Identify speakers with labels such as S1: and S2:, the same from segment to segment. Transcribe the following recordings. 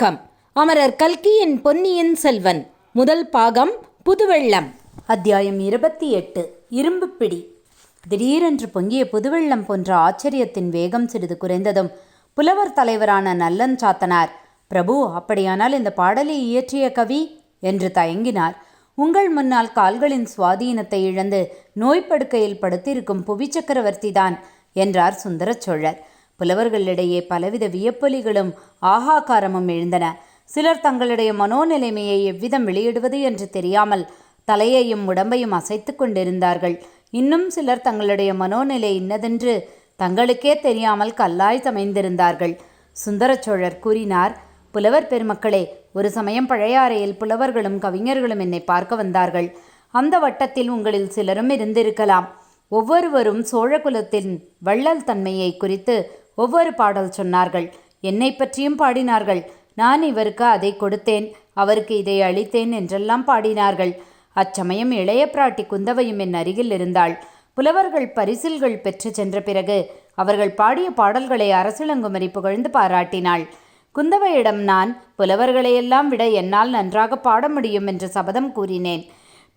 S1: வணக்கம். அமரர் கல்கியின் பொன்னியின் செல்வன். முதல் பாகம் புதுவெள்ளம். அத்தியாயம் இருபத்தி எட்டு இரும்புப் பிடி திடீரென்று பொங்கிய புதுவெள்ளம் போன்ற ஆச்சரியத்தின் வேகம் சிறிது குறைந்ததும் புலவர் தலைவரான நல்லன் சாத்தனார் பிரபு அப்படியானால் இந்த பாடலை இயற்றிய கவி? என்று தயங்கினார். உங்கள் முன்னால் கால்களின் சுவாதீனத்தை இழந்து நோய்ப்படுக்கையில் படுத்திருக்கும் புவி சக்கரவர்த்திதான் என்றார் சுந்தர சோழர். புலவர்களிடையே பலவித வியப்பொலிகளும் ஆகாக்காரமும் எழுந்தன. சிலர் தங்களுடைய மனோநிலைமையை எவ்விதம் வெளியிடுவது என்று தெரியாமல் தலையையும் உடம்பையும் அசைத்து கொண்டிருந்தார்கள். இன்னும் சிலர் தங்களுடைய மனோநிலை இன்னதென்று தங்களுக்கே தெரியாமல் கல்லாய் சமைந்திருந்தார்கள். சுந்தர சோழர் கூறினார் புலவர் பெருமக்களே ஒரு சமயம் பழையாறையில் புலவர்களும் கவிஞர்களும் என்னை பார்க்க வந்தார்கள். அந்த வட்டத்தில் உங்களில் சிலரும் இருந்திருக்கலாம். ஒவ்வொருவரும் சோழகுலத்தின் வள்ளல் தன்மையை குறித்து ஒவ்வொரு பாடல் சொன்னார்கள். என்னை பற்றியும் பாடினார்கள். நான் இவருக்கு அதை கொடுத்தேன். அவருக்கு இதை அளித்தேன் என்றெல்லாம் பாடினார்கள். அச்சமயம் இளைய பிராட்டி குந்தவையும் என் அருகில் இருந்தாள். புலவர்கள் பரிசில்கள் பெற்று சென்ற பிறகு அவர்கள் பாடிய பாடல்களை அரசிளங்குமரி புகழ்ந்து பாராட்டினாள். குந்தவையிடம் நான் புலவர்களையெல்லாம் விட என்னால் நன்றாக பாட முடியும் என்று சபதம் கூறினேன்.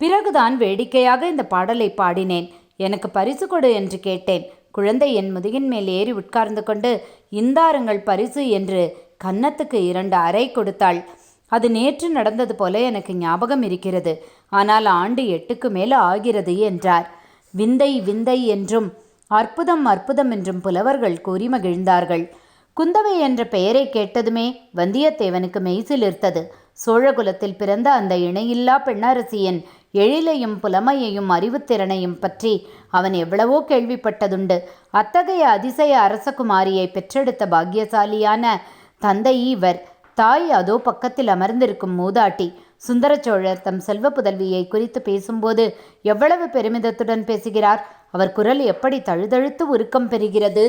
S1: பிறகுதான் வேடிக்கையாக இந்த பாடலை பாடினேன். எனக்கு பரிசு கொடு என்று கேட்டேன். குழந்தை என் முதுகின் மேல் ஏறி உட்கார்ந்து கொண்டு இந்தாருங்கள் பரிசு என்று கன்னத்துக்கு இரண்டு அறை கொடுத்தாள். அது நேற்று நடந்தது போல எனக்கு ஞாபகம் இருக்கிறது. ஆனால் ஆண்டு எட்டுக்கு மேல் ஆகிறது என்றார். விந்தை விந்தை என்றும் அற்புதம் அற்புதம் என்றும் புலவர்கள் கூறி மகிழ்ந்தார்கள். குந்தவை என்ற பெயரை கேட்டதுமே வந்தியத்தேவனுக்கு மெய்சிலிருத்தது. சோழகுலத்தில் பிறந்த அந்த இணையில்லா பெண்ணரசியின் எழிலையும் புலமையையும் அறிவுத்திறனையும் பற்றி அவன் எவ்வளவோ கேள்விப்பட்டதுண்டு. அத்தகைய அதிசய அரசகுமாரியை பெற்றெடுத்த பாக்கியசாலியான தந்தை இவர் தாய் அதோ பக்கத்தில் அமர்ந்திருக்கும் மூதாட்டி சுந்தரச்சோழர் தம் செல்வ புதல்வியை குறித்து பேசும்போது எவ்வளவு பெருமிதத்துடன் பேசுகிறார்? அவர் குரல் எப்படி தழுதழுத்து உருக்கம் பெறுகிறது?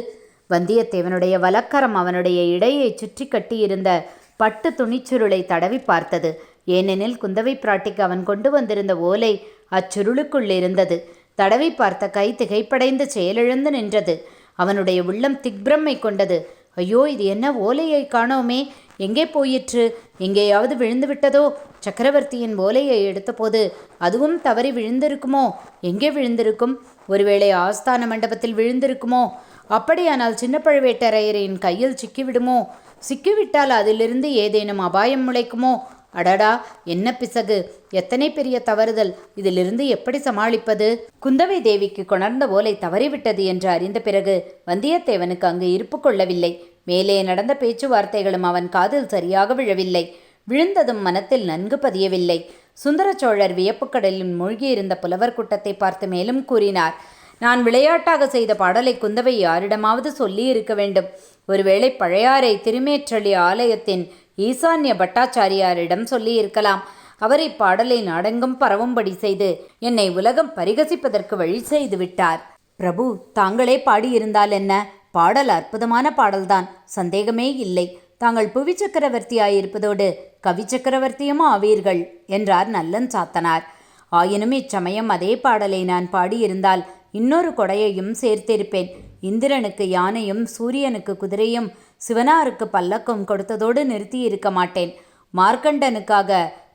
S1: வந்தியத்தேவனுடைய வலக்கரம் அவனுடைய இடையை சுற்றி கட்டியிருந்த பட்டு துணிச்சுருளை தடவி பார்த்தது. ஏனெனில் குந்தவை பிராட்டிக்கு அவன் கொண்டு வந்திருந்த ஓலை அச்சுருளுக்குள் இருந்தது. தடவி பார்த்த கை திகைப்படைந்து செயலிழந்து நின்றது. அவனுடைய உள்ளம் திக்பிரமை கொண்டது. ஐயோ இது என்ன ஓலையை காணோமே? எங்கே போயிற்று? எங்கேயாவது விழுந்து விட்டதோ? சக்கரவர்த்தியின் ஓலையை எடுத்தபோது அதுவும் தவறி விழுந்திருக்குமோ? எங்கே விழுந்திருக்கும்? ஒருவேளை ஆஸ்தான மண்டபத்தில் விழுந்திருக்குமோ? அப்படியானால் சின்ன பழுவேட்டரையரின் கையில் சிக்கிவிடுமோ? சிக்கிவிட்டால் அதிலிருந்து ஏதேனும் அபாயம் முளைக்குமோ? அடடா என்ன பிசகு? எத்தனை பெரிய தவறுதல். இதிலிருந்து எப்படி சமாளிப்பது? குந்தவை தேவிக்கு கொணர்ந்த ஓலை தவறிவிட்டது என்று அறிந்த பிறகு வந்தியத்தேவனுக்கு அங்கு இருப்பு கொள்ளவில்லை. மேலே நடந்த பேச்சுவார்த்தைகளும் அவன் காதில் சரியாக விழவில்லை. விழுந்ததும் மனத்தில் நன்கு பதியவில்லை. சுந்தர சோழர் வியப்புக்கடலில் மூழ்கியிருந்த புலவர் கூட்டத்தை பார்த்து மேலும் கூறினார் நான் விளையாட்டாக செய்த பாடலை குந்தவை யாரிடமாவது சொல்லி இருக்க வேண்டும். ஒருவேளை பழையாறை திருமேற்றளி ஆலயத்தின் ஈசான்ய பட்டாச்சாரியாரிடம் சொல்லி இருக்கலாம் அவர் இப்பாடலை நாடெங்கும் பரவும்படி செய்து என்னை உலகம் பரிகசிப்பதற்கு வழி செய்து விட்டார் பிரபு தாங்களே பாடியிருந்தால் என்ன? பாடல் அற்புதமான பாடல்தான். சந்தேகமே இல்லை. தாங்கள் புவி சக்கரவர்த்தியாயிருப்பதோடு கவி சக்கரவர்த்தியும் ஆவீர்கள் என்றார் நல்லன் சாத்தனார். ஆயினும் இச்சமயம் அதே பாடலை நான் பாடியிருந்தால் இன்னொரு கொடையையும் சேர்த்திருப்பேன். இந்திரனுக்கு யானையும் சூரியனுக்கு குதிரையும் சிவனாருக்கு பல்லக்கம் கொடுத்ததோடு நிறுத்தி இருக்க மாட்டேன். மார்க்கண்டனுக்காக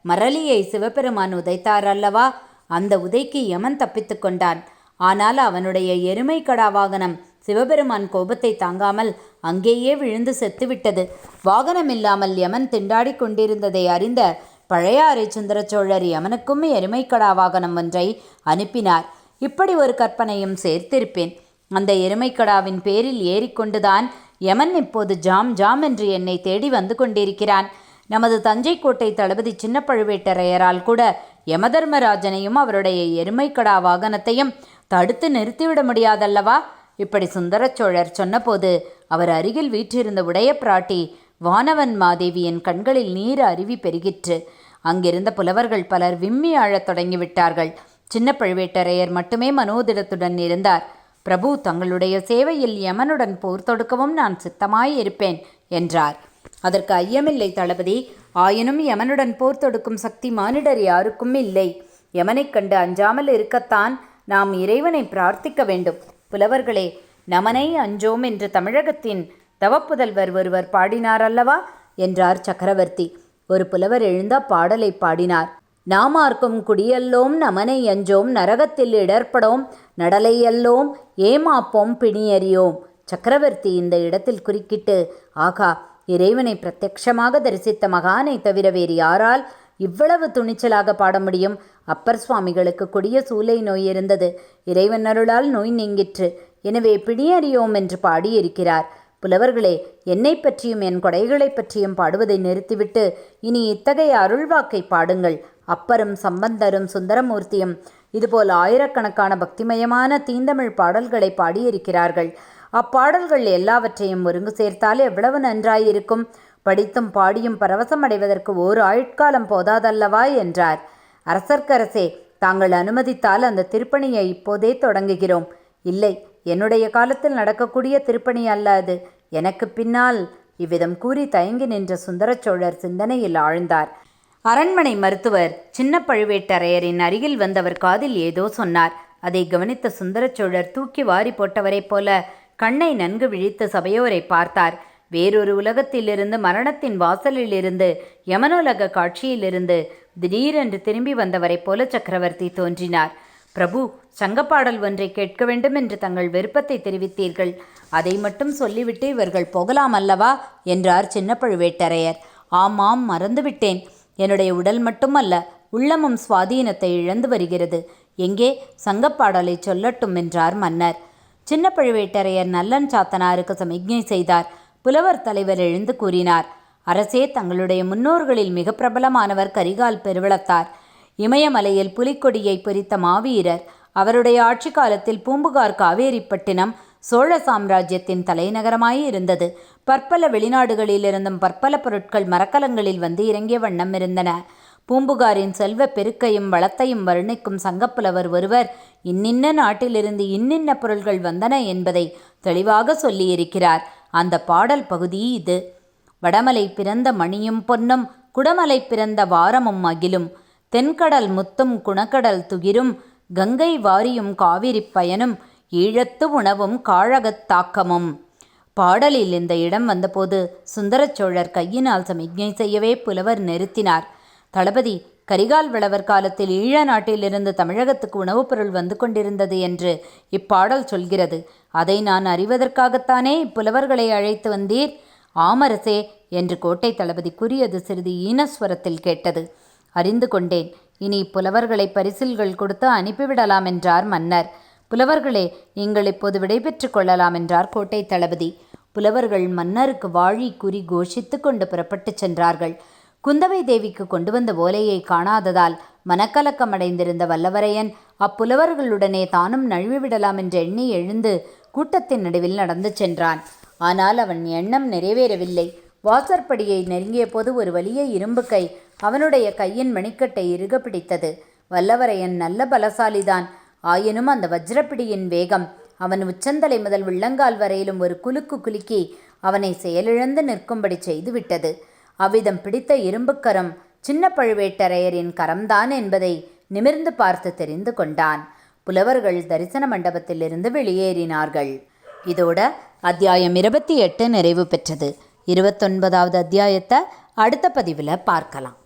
S1: மரளியை சிவபெருமான் உதைத்தார் அல்லவா? அந்த உதைக்கு யமன் தப்பித்து கொண்டான். ஆனால் அவனுடைய எருமை கடா வாகனம் சிவபெருமான் கோபத்தை தாங்காமல் அங்கேயே விழுந்து செத்துவிட்டது. வாகனம் இல்லாமல் யமன் திண்டாடி கொண்டிருந்ததை அறிந்த பழையாறை சுந்தர சோழர் யமனுக்கும் எருமைக்கடா வாகனம் ஒன்றை அனுப்பினார். இப்படி ஒரு கற்பனையும் சேர்த்திருப்பேன். அந்த எருமைக்கடாவின் பேரில் ஏறிக்கொண்டுதான் யமன் இப்போது ஜாம் ஜாம் என்று என்னை தேடி வந்து கொண்டிருக்கிறான். நமது தஞ்சை கோட்டை தளபதி சின்ன பழுவேட்டரையரால் கூட யமதர்மராஜனையும் அவருடைய எருமைக்கடா வாகனத்தையும் தடுத்து நிறுத்திவிட முடியாதல்லவா? இப்படி சுந்தரச்சோழர் சொன்னபோது அவர் அருகில் வீற்றிருந்த உடைய பிராட்டி வானவன் மாதேவியின் கண்களில் நீர் அருவி பெருகிற்று. அங்கிருந்த புலவர்கள் பலர் விம்மி ஆழத் தொடங்கிவிட்டார்கள். சின்ன பழுவேட்டரையர் மட்டுமே மனோதிடத்துடன் இருந்தார். பிரபு தங்களுடைய சேவையில் யமனுடன் போர் தொடுக்கவும் நான் சித்தமாய் இருப்பேன் என்றார். அதற்கு ஐயமில்லை தளபதி ஆயினும் யமனுடன் போர் தொடுக்கும் சக்தி மானிடர் யாருக்கும் இல்லை. யமனைக் கண்டு அஞ்சாமல் இருக்கத்தான் நாம் இறைவனை பிரார்த்திக்க வேண்டும். புலவர்களே நமனை அஞ்சோம் என்று தமிழகத்தின் தவப்புதல்வர் ஒருவர் பாடினார் அல்லவா என்றார் சக்கரவர்த்தி. ஒரு புலவர் எழுந்த பாடலை பாடினார். நாமார்க்கும் குடியல்லோம் நமனை அஞ்சோம் நரகத்தில் இடர்படோம் நடலையல்லோம் ஏமாப்போம் பிணியறியோம். சக்கரவர்த்தி இந்த இடத்தில் குறுக்கிட்டு ஆகா இறைவனை பிரத்யக்ஷமாக தரிசித்த மகானை தவிர வேறு யாரால் இவ்வளவு துணிச்சலாக பாட முடியும்? அப்பர் சுவாமிகளுக்கு கொடிய சூலை நோய் இருந்தது. இறைவன் அருளால் நோய் நீங்கிற்று. எனவே பிணியறியோம் என்று பாடியிருக்கிறார். புலவர்களே என்னை பற்றியும் என் கொடைகளைப் பற்றியும் பாடுவதை நிறுத்திவிட்டு இனி இத்தகைய அருள்வாக்கை பாடுங்கள். அப்பரும் சம்பந்தரும் சுந்தரமூர்த்தியும் இதுபோல் ஆயிரக்கணக்கான பக்திமயமான தீந்தமிழ் பாடல்களை பாடியிருக்கிறார்கள். அப்பாடல்கள் எல்லாவற்றையும் ஒருங்கு சேர்த்தால் எவ்வளவு நன்றாயிருக்கும். படித்தும் பாடியும் பரவசம் அடைவதற்கு ஓர் ஆயுட்காலம் போதாதல்லவா? என்றார். அரசர்க்கரசே தாங்கள் அனுமதித்தால் அந்த திருப்பணியை இப்போதே தொடங்குகிறோம். இல்லை என்னுடைய காலத்தில் நடக்கக்கூடிய திருப்பணி அல்ல அது. எனக்கு பின்னால் இவ்விதம் கூறி தயங்கி நின்ற சுந்தரச்சோழர் சிந்தனையில் ஆழ்ந்தார். அரண்மனை மருத்துவர் சின்ன பழுவேட்டரையரின் அருகில் வந்தவர் காதில் ஏதோ சொன்னார். அதை கவனித்த சுந்தரச்சோழர் தூக்கி வாரி போட்டவரைப் போல கண்ணை நன்கு விழித்து சபையோரை பார்த்தார். வேறொரு உலகத்திலிருந்து மரணத்தின் வாசலிலிருந்து யமனுலக காட்சியிலிருந்து திடீரென்று திரும்பி வந்தவரைப் போல சக்கரவர்த்தி தோன்றினார். பிரபு சங்கப்பாடல் ஒன்றை கேட்க வேண்டும் என்று தங்கள் விருப்பத்தை தெரிவித்தீர்கள். அதை மட்டும் சொல்லிவிட்டு இவர்கள் போகலாம் அல்லவா? என்றார் சின்ன பழுவேட்டரையர் ஆமாம் மறந்துவிட்டேன். என்னுடைய உடல் மட்டுமல்ல உள்ளமும் சுவாதீனத்தை இழந்து வருகிறது. எங்கே? சங்கப்பாடலை சொல்லட்டும் என்றார் மன்னர். சின்ன பழுவேட்டரையர் நல்லன் சாத்தனாருக்கு சமிக்ஞை செய்தார். புலவர் தலைவர் எழுந்து கூறினார் அரசே தங்களுடைய முன்னோர்களில் மிக பிரபலமானவர் கரிகால் பெருவளத்தார். இமயமலையில் புலிக்கொடியை பொறித்த மாவீரர் அவருடைய ஆட்சி காலத்தில் பூம்புகார் காவேரிப்பட்டினம் சோழ சாம்ராஜ்யத்தின் தலைநகரமாய் இருந்தது. பற்பல வெளிநாடுகளிலிருந்தும் பற்பல பொருட்கள் மரக்கலங்களில் வந்து இறங்கிய வண்ணம் இருந்தன. பூம்புகாரின் செல்வ பெருக்கையும் வளத்தையும் வர்ணிக்கும் சங்கப்புலவர் ஒருவர் இன்னின்ன நாட்டிலிருந்து இன்னின்ன பொருள்கள் வந்தன என்பதை தெளிவாக சொல்லியிருக்கிறார். அந்த பாடல் பகுதி இது. வடமலை பிறந்த மணியும் பொன்னும் குடமலை பிறந்த வாரமும் அகிலும் தென்கடல் முத்தும் குணக்கடல் துகிரும். கங்கை வாரியும் காவிரிப் பயனும். ஈழத்து உணவும் காழகத்தாக்கமும் பாடலில் இந்த இடம் வந்தபோது சுந்தரச்சோழர் கையினால் சமிக்ஞை செய்யவே புலவர் நிறுத்தினார். தளபதி கரிகால் வளவர் காலத்தில் ஈழ நாட்டிலிருந்து தமிழகத்துக்கு உணவுப் பொருள் வந்து கொண்டிருந்தது என்று இப்பாடல் சொல்கிறது. அதை நான் அறிவதற்காகத்தானே இப்புலவர்களை அழைத்து வந்தீர்? ஆமரசே என்று கோட்டை தளபதி கூறியது சிறிது ஈனஸ்வரத்தில் கேட்டது. அறிந்து கொண்டேன். இனி புலவர்களை பரிசில்கள் கொடுத்து அனுப்பிவிடலாம் என்றார் மன்னர். புலவர்களே நீங்கள் இப்போது விடைபெற்றுக் கொள்ளலாம் என்றார் கோட்டை தளபதி. புலவர்கள் மன்னருக்கு வாழி கூறி கோஷித்து கொண்டு புறப்பட்டுச் சென்றார்கள். குந்தவை தேவிக்கு கொண்டு வந்த ஓலையை காணாததால் மனக்கலக்கமடைந்திருந்த வல்லவரையன் அப்புலவர்களுடனே தானும் நழுவிவிடலாம் என்று எண்ணி எழுந்து கூட்டத்தின் நடுவில் நடந்து சென்றான். ஆனால் அவன் எண்ணம் நிறைவேறவில்லை. வாசற்படியை நெருங்கிய போது ஒரு வலிய இரும்பு கை அவனுடைய கையின் மணிக்கட்டை இறுக பிடித்தது. வல்லவரையன் நல்ல பலசாலிதான். ஆயினும் அந்த வஜ்ரப்பிடியின் வேகம். அவன் உச்சந்தலை முதல் உள்ளங்கால் வரையிலும் ஒரு குலுக்கு குலுக்கி அவனை செயலிழந்து நிற்கும்படி செய்துவிட்டது. அவ்விதம் பிடித்த இரும்புக்கரம் சின்ன பழுவேட்டரையரின் கரம்தான் என்பதை நிமிர்ந்து பார்த்து தெரிந்து கொண்டான். புலவர்கள் தரிசன மண்டபத்திலிருந்து வெளியேறினார்கள். இதோட அத்தியாயம் இருபத்தி எட்டு நிறைவு பெற்றது. இருபத்தொன்பதாவது அத்தியாயத்தை அடுத்த பதிவில் பார்க்கலாம்.